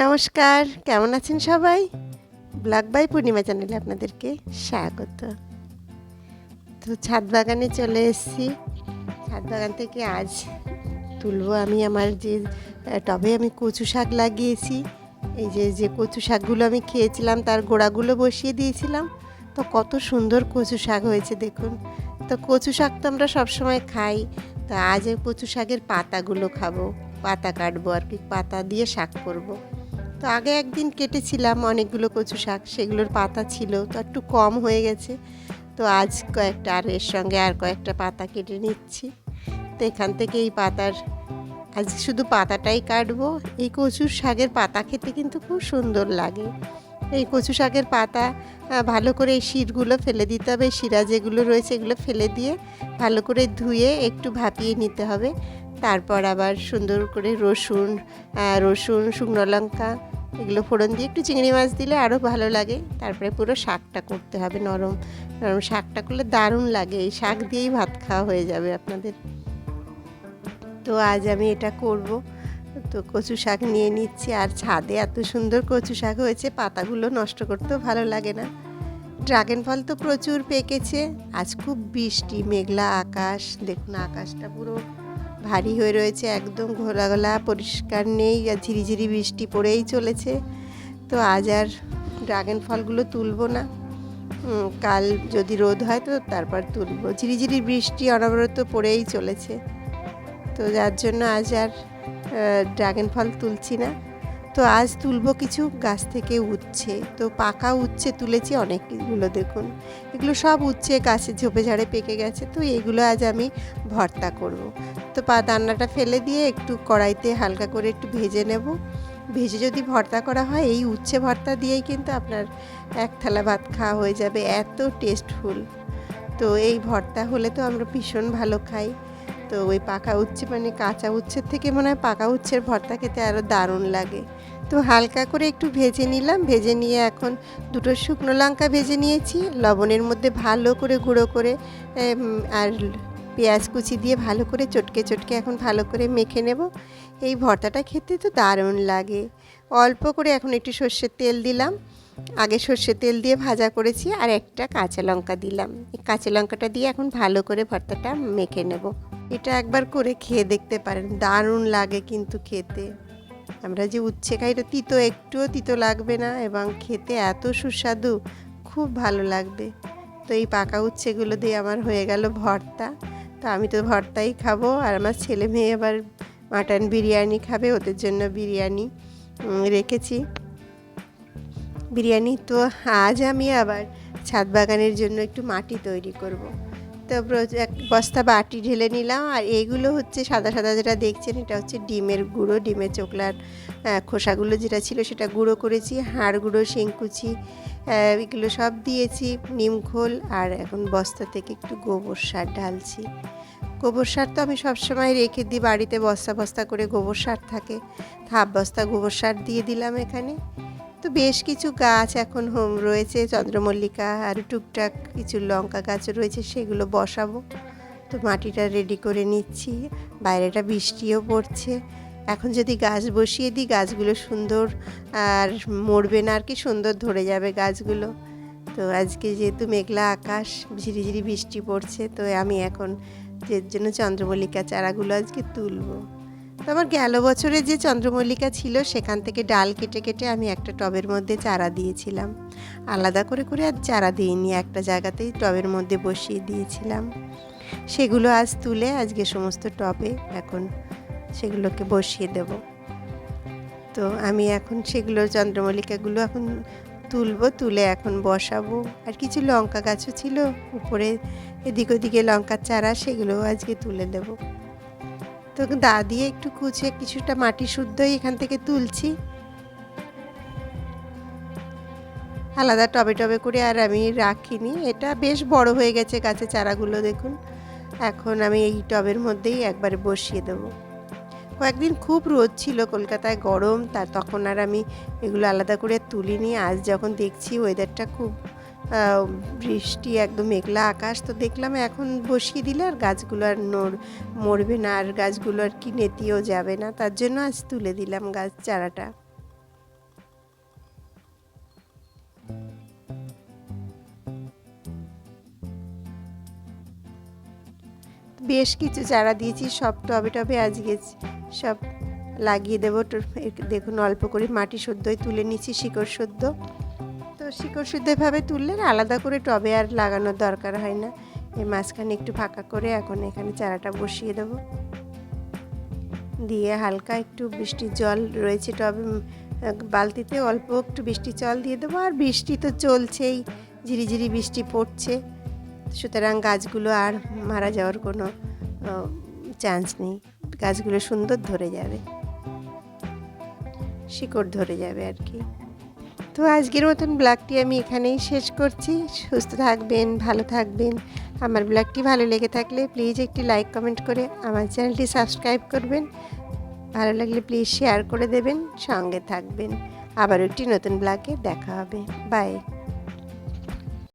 নমস্কার, কেমন আছেন সবাই? ব্লগ বাই পূর্ণিমা চ্যানেলে আপনাদেরকে স্বাগত। তো ছাদ বাগানে চলে এসেছি। ছাদ বাগান থেকে আজ তুলবো আমি আমার যে টবে আমি কচু শাক লাগিয়েছি। এই যে যে কচু শাকগুলো আমি খেয়েছিলাম, তার গোড়াগুলো বসিয়ে দিয়েছিলাম। তো কত সুন্দর কচু শাক হয়েছে দেখুন। তো কচু শাক তো আমরা সবসময় খাই। তো আজ কচু শাকের পাতাগুলো খাব, পাতা কাটবো আর কি, পাতা দিয়ে শাক করব। তো আগে একদিন কেটেছিলাম অনেকগুলো কচু শাক, সেগুলোর পাতা ছিল, তো একটু কম হয়ে গেছে। তো আজ কয়েকটা, আর এর সঙ্গে আর কয়েকটা পাতা কেটে নিচ্ছি। তো এখান থেকে এই পাতার, আজ শুধু পাতাটাই কাটবো। এই কচুর শাকের পাতা খেতে কিন্তু খুব সুন্দর লাগে। এই কচু শাকের পাতা ভালো করে এই শিরগুলো ফেলে দিতে হবে। শিরা যেগুলো রয়েছে, এগুলো ফেলে দিয়ে ভালো করে ধুয়ে একটু ভাপিয়ে নিতে হবে। তারপর আবার সুন্দর করে রসুন রসুন, শুকনো লঙ্কা এগুলো ফোড়ন দিয়ে একটু চিংড়ি মাছ দিলে আরও ভালো লাগে। তারপরে পুরো শাকটা করতে হবে নরম নরম শাকটা করলে দারুণ লাগে। এই শাক দিয়েই ভাত খাওয়া হয়ে যাবে আপনাদের। তো আজ আমি এটা করব। তো কচু শাক নিয়ে নিচ্ছি। আর ছাদে এত সুন্দর কচু শাক হয়েছে, পাতাগুলো নষ্ট করতেও ভালো লাগে না। ড্রাগন ফল তো প্রচুর পেকেছে। আজ খুব বৃষ্টি, মেঘলা আকাশ। দেখুন, আকাশটা পুরো ভারী হয়ে রয়েছে, একদম ঘোলা ঘোলা পরিষ্কার নেই, আর ঝিরিঝিরি বৃষ্টি পড়েই চলেছে। তো আজ আর ড্রাগন ফলগুলো তুলবো না। কাল যদি রোদ হয় তো তারপর তুলবো। ঝিরিঝিরি বৃষ্টি অনবরত পড়েই চলেছে। তো যার জন্য আজ আর ড্রাগন ফল তুলছি না। তো আজ তুলবো কিছু গাছ থেকে উচ্ছে। তো পাকা উচ্ছে তুলেছি অনেকগুলো, দেখুন। এগুলো সব উচ্ছে গাছে ঝোপে ঝাড়ে পেকে গেছে, তো এগুলো আজ আমি ভর্তা করব। তো পা দান্নাটা ফেলে দিয়ে একটু কড়াইতে হালকা করে একটু ভেজে নেব। ভেজে যদি ভর্তা করা হয়, এই উচ্ছে ভর্তা দিয়েই কিন্তু আপনার এক থালা ভাত খাওয়া হয়ে যাবে, এত টেস্টফুল তো এই ভর্তা হলে তো আমরা ভীষণ ভালো খাই। তো ওই পাকা উচ্ছে মানে কাঁচা উচ্ছের থেকে মনে হয় পাকা উচ্ছের ভর্তা খেতে আরও দারুণ লাগে। তো হালকা করে একটু ভেজে নিলাম। ভেজে নিয়ে এখন দুটো শুকনো লঙ্কা ভেজে নিয়েছি। লবণের মধ্যে ভালো করে গুঁড়ো করে আর পেঁয়াজ কুচি দিয়ে ভালো করে চটকে চটকে এখন ভালো করে মেখে নেব। এই ভর্তাটা খেতে তো দারুণ লাগে। অল্প করে এখন একটু সর্ষের তেল দিলাম। আগে সর্ষের তেল দিয়ে ভাজা করেছি আর একটা কাঁচা লঙ্কা দিলাম। এই কাঁচা লঙ্কাটা দিয়ে এখন ভালো করে ভর্তাটা মেখে নেব। এটা একবার করে খেয়ে দেখতে পারেন। দারুণ লাগে কিন্তু খেতে। আমরা যে উচ্ছে খাই, এটা তিতো, একটুও তিতো লাগবে না এবং খেতে এত সুস্বাদু, খুব ভালো লাগবে। তো এই পাকা উচ্ছেগুলো দিয়ে আমার হয়ে গেল ভর্তা। তো আমি তো ভর্তাই খাব আর আমার ছেলে মেয়ে আবার মাটন বিরিয়ানি খাবে, ওদের জন্য বিরিয়ানি রেখেছি। বিরিয়ানি তো আজ আমি আবার ছাদ বাগানের জন্য একটু মাটি তৈরি করব। তো এক বস্তা বাটি ঢেলে নিলাম, আর এইগুলো হচ্ছে সাদা সাদা যেটা দেখছেন, এটা হচ্ছে ডিমের গুঁড়ো, ডিমের চোকলার খোসাগুলো যেটা ছিল সেটা গুঁড়ো করেছি, হাড় গুঁড়ো, শিংকুচি এগুলো সব দিয়েছি, নিম খোল, আর এখন বস্তা থেকে একটু গোবর সার ঢালছি। গোবর সার তো আমি সবসময় রেখে দিই, বাড়িতে বস্তা বস্তা করে গোবর সার থাকে। হাফ বস্তা গোবর সার দিয়ে দিলাম এখানে। তো বেশ কিছু গাছ এখন হোম রয়েছে, চন্দ্রমল্লিকা আর টুকটাক কিছু লঙ্কা গাছ রয়েছে, সেগুলো বসাবো। তো মাটিটা রেডি করে নিচ্ছি, বাইরেটা বৃষ্টিও পড়ছে। এখন যদি গাছ বসিয়ে দিই, গাছগুলো সুন্দর আর মরবে না আর কি, সুন্দর ধরে যাবে গাছগুলো। তো আজকে যেহেতু মেঘলা আকাশ, ঝিরিঝিরি বৃষ্টি পড়ছে, তো আমি এখন যে জন্য চন্দ্রমল্লিকা চারাগুলো আজকে তুলবো। আমার গেল বছরে যে চন্দ্রমল্লিকা ছিল, সেখান থেকে ডাল কেটে কেটে আমি একটা টবের মধ্যে চারা দিয়েছিলাম। আলাদা করে করে আর চারা দিইনি, একটা জায়গাতেই টবের মধ্যে বসিয়ে দিয়েছিলাম। সেগুলো আজ তুলে আজকে সমস্ত টবে এখন সেগুলোকে বসিয়ে দেব। তো আমি এখন সেগুলো চন্দ্রমল্লিকাগুলো এখন তুলবো, তুলে এখন বসাবো। আর কিছু লঙ্কা গাছও ছিল, উপরে এদিক ওদিকে লঙ্কার চারা, সেগুলোও আজকে তুলে দেবো। তো দা দিয়ে একটু কুচে কিছুটা মাটি শুদ্ধই এখান থেকে তুলছি। আলাদা টবে টবে করে আর আমি রাখিনি। এটা বেশ বড় হয়ে গেছে গাছের চারাগুলো, দেখুন। এখন আমি এই টবের মধ্যেই একবারে বসিয়ে দেবো। কয়েকদিন খুব রোদ ছিল কলকাতায়, গরম, তা তখন আর আমি এগুলো আলাদা করে তুলিনি। আজ যখন দেখছি ওয়েদারটা খুব বৃষ্টি, একদম মেঘলা আকাশ তো দেখলাম এখন বসিয়ে দিলে আর গাছগুলো আর নড় মরবে না, আর গাছগুলো আর কি নেতিয়েও যাবে না। তার জন্য আজ তুলে দিলাম গাছ চারাটা। বেশ কিছু চারা দিয়েছি, সব টবে টবে আজকে সব লাগিয়ে দেবো। দেখুন অল্প করে মাটি সদ্যই তুলে নিচ্ছি, শিকড় সদ্য শিকড় শুদ্ধ এভাবে তুললে আলাদা করে টবে আর লাগানোর দরকার হয় না। এই মাঝখানে একটু ফাঁকা করে এখন এখানে চারাটা বসিয়ে দেবো। দিয়ে হালকা একটু বৃষ্টির জল রয়েছে টবে বালতিতে অল্প একটু বৃষ্টির জল দিয়ে দেবো। আর বৃষ্টি তো চলছেই, ঝিরিঝিরি বৃষ্টি পড়ছে। সুতরাং গাছগুলো আর মারা যাওয়ার কোনো চান্স নেই। গাছগুলো সুন্দর ধরে যাবে। শিকড় ধরে যাবে আর কি। তো আজকের মতন ব্লগটি আমি এখানেই শেষ করছি। সুস্থ থাকবেন, ভালো থাকবেন। আমার ব্লগটি ভালো লেগে থাকলে প্লিজ একটি লাইক, কমেন্ট করে আমার চ্যানেলটি সাবস্ক্রাইব করবেন। ভালো লাগলে প্লিজ শেয়ার করে দেবেন, সঙ্গে থাকবেন। আবার একটি নতুন ব্লগে দেখা হবে। বাই।